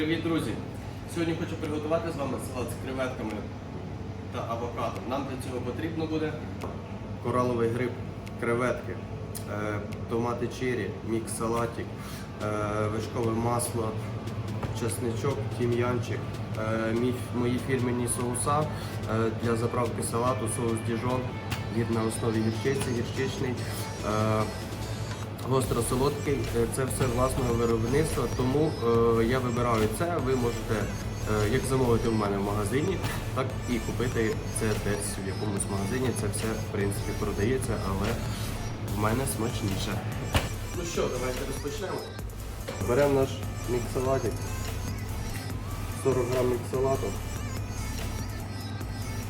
Привіт, друзі! Сьогодні хочу приготувати з вами салат з креветками та авокадо. Нам для цього потрібно буде кораловий гриб, креветки, е, томати чері, мікс салатик, е, вишкове масло, чесничок, тім'янчик, е, мої фірмені соуса для заправки салату, соус діжон, він на основі гірчиці, гірчичний. Гостро-солодкий. Е, Це все власного виробництва, тому е, я вибираю це. Ви можете е, як замовити в мене в магазині, так і купити це десь в якомусь магазині. Це все в принципі продається, але в мене смачніше. Ну що, давайте розпочнемо. Беремо наш міксалатик. 40 грам міксалату.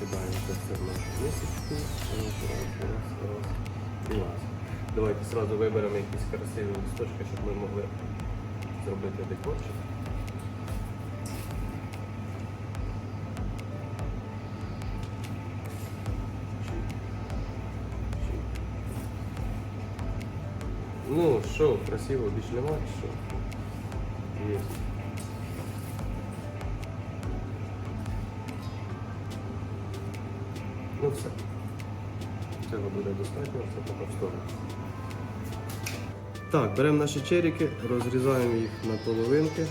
Кидаємо це все в нашу. І раз. Давайте одразу виберемо якісь красиві листочки, щоб ми могли зробити декорчик. Чик. Чик. Ну, що, красиво, більш нема, що? Є. Ну все. Цього буде достатньо, це поки в сторону. Так, беремо наші черіки, розрізаємо їх на половинки.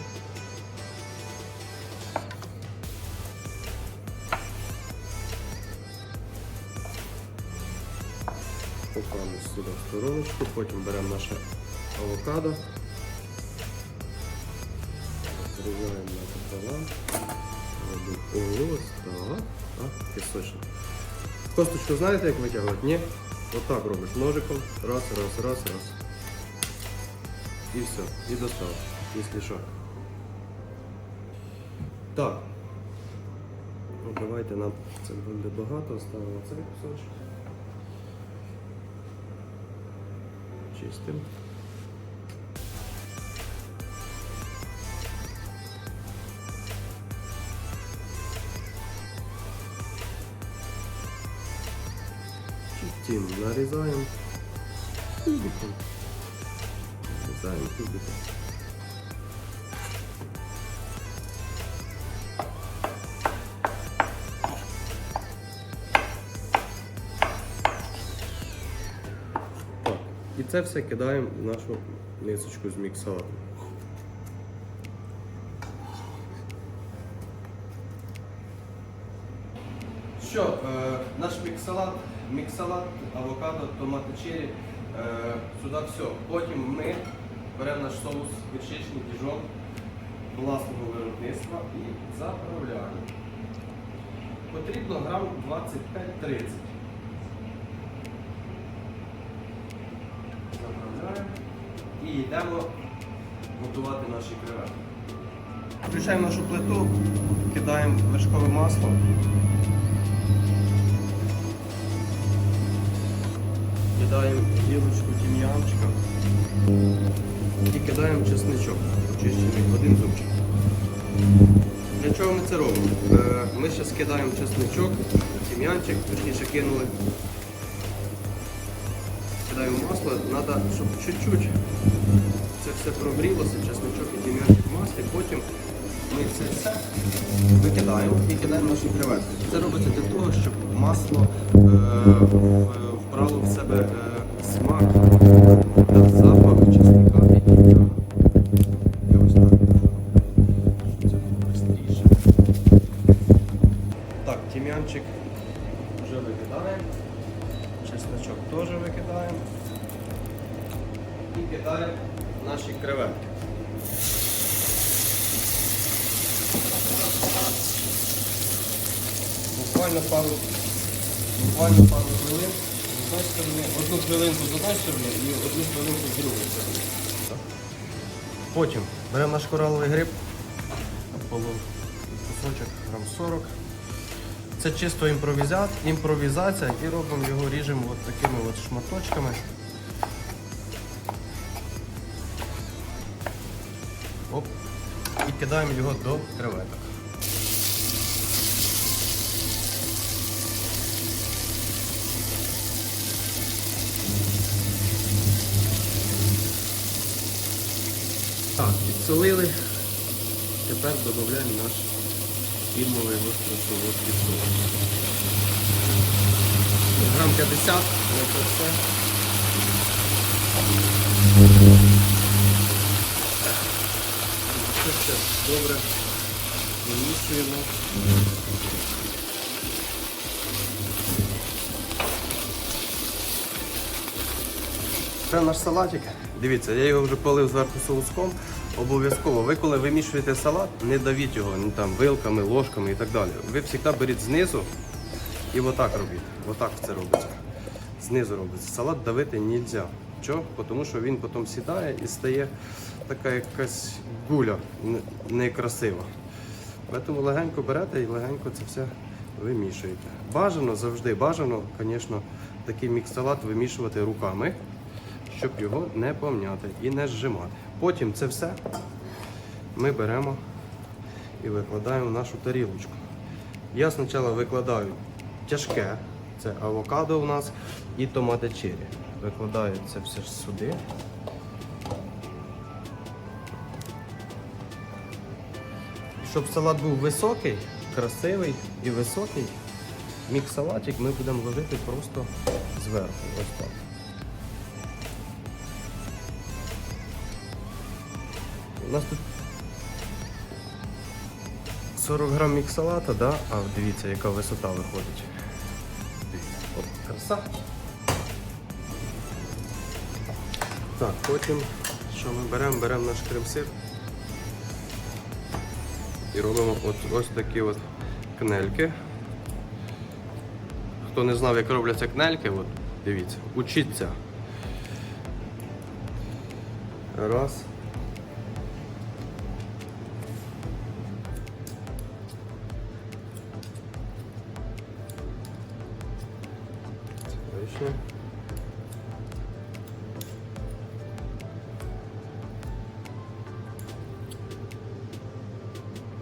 Покладемо сюди в стороночку, потім беремо наше авокадо. Розрізаємо на пополам. Робимо ось так. А, пісочник. Косточку знаєте, як витягувати? Ні? Отак робиш ножиком. Раз, раз, раз, раз. І все. І достав, якщо що. Так. Ну, давайте нам це буде багато, ставимо цей кусочок. Чистим. Чистим, нарезаем кубиком. Нарезаем кубиком. І це все кидаємо в нашу мисочку з міксалатом. Що, е, наш міксалат, міксалат, авокадо, томати чері, е, сюди все. Потім ми беремо наш соус гірчичний діжон власного виробництва і заправляємо. Потрібно грам 25-30. Заправляємо і йдемо готувати наші креветки. Включаємо нашу плиту, кидаємо вершкове масло. Кидаємо гілочку тім'янчика і кидаємо чесничок, очищений один зубчик. Для чого ми це робимо? Е, Ми зараз кидаємо чесничок, тім'янчик, точніше кинули. Кидаємо масло, треба, щоб чуть-чуть це все прогрілося, чесничок і тім'янчик в маслі, потім ми це все викидаємо і кидаємо наші креветки. Це робиться для того, щоб масло е, вбрало в себе е, смак запах чесника і тім'яна. І ось так. Бистріше. Так, тім'янчик вже викидаємо. Чесночок теж викидаємо. І кидаємо наші креветки. Буквально пару, буквально пару хвилин з одної сторони, одну хвилинку з одної сторони і одну хвилинку з другої сторони. Потім беремо наш кораловий гриб, кусочок грам 40. Це чисто імпровіза... імпровізація і робимо його, ріжемо от такими от шматочками. Оп. І кидаємо його до креветок. Так, підсолили. Тепер додаємо наш фірмовий гостро-солодкий соус. Грам 50, на це все. Це все добре вимішуємо. Це наш салатик. Дивіться, я його вже полив зверху соуском. Обов'язково. Ви коли вимішуєте салат, не давіть його ні там вилками, ложками і так далі. Ви завжди беріть знизу і отак робіть. Отак це робиться. Знизу робиться. Салат давити не можна. Чого? Тому що він потім сідає і стає така якась гуля некрасива. Тому легенько берете і легенько це все вимішуєте. Бажано завжди, бажано, звісно, такий мікс-салат вимішувати руками, щоб його не помняти і не зжимати. Потім це все ми беремо і викладаємо в нашу тарілочку. Я спочатку викладаю тяжке, це авокадо у нас і томати черрі. Викладаю це все сюди. Щоб салат був високий, красивий і високий, мікс-салатик ми будемо ложити просто зверху. Ось так. У нас тут 40 грам мікс-салата, да? а дивіться, яка висота виходить. От, краса. Так, потім, що ми беремо? Беремо наш крем-сир і робимо от, ось такі от кнельки. Хто не знав, як робляться кнельки, от, дивіться, учіться. Раз.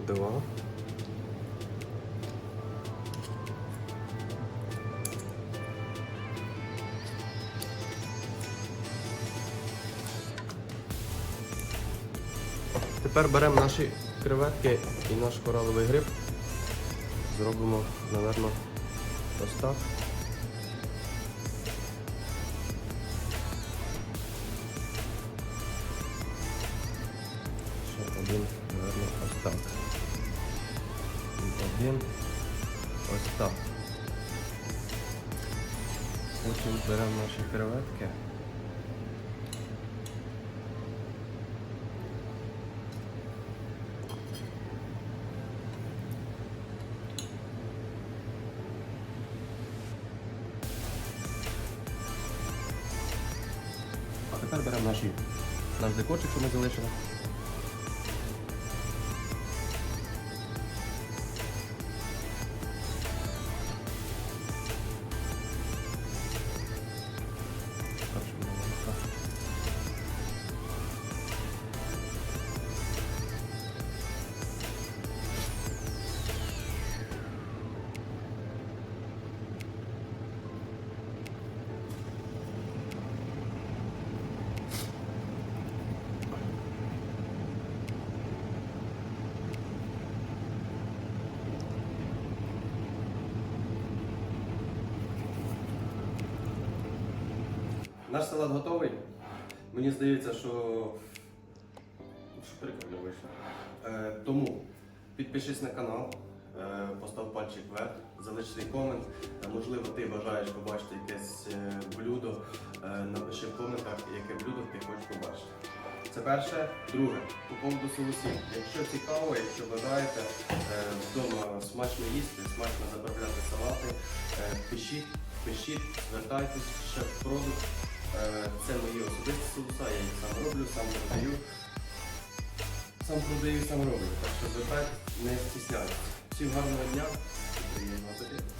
Два. Тепер беремо наші креветки і наш кораловий гриб. Зробимо, напевно, ось. Ще один, напевно, ось. Один ось так. Потім беремо наші креветки. А тепер беремо наші, наш декорчик, що ми залишили. Наш салат готовий. Мені здається, що, що прикольно вийшло. Е, тому підпишись на канал, е, постав пальчик вверх, залиш свій комент. Е, можливо, ти бажаєш побачити якесь е, блюдо. Е, напиши в коментах, яке блюдо ти хочеш побачити. Це перше. Друге, по поводу соусів. Якщо цікаво, якщо бажаєте е, вдома смачно їсти, смачно заправляти салати, е, пишіть, пишіть, звертайтесь, шеф-продукт. Е, Це мої особисті соуса, я їх сам роблю, сам продаю. Сам продаю, сам роблю. Так що звертайтесь, не стісняйтесь. Всім гарного дня і приємного апетиту.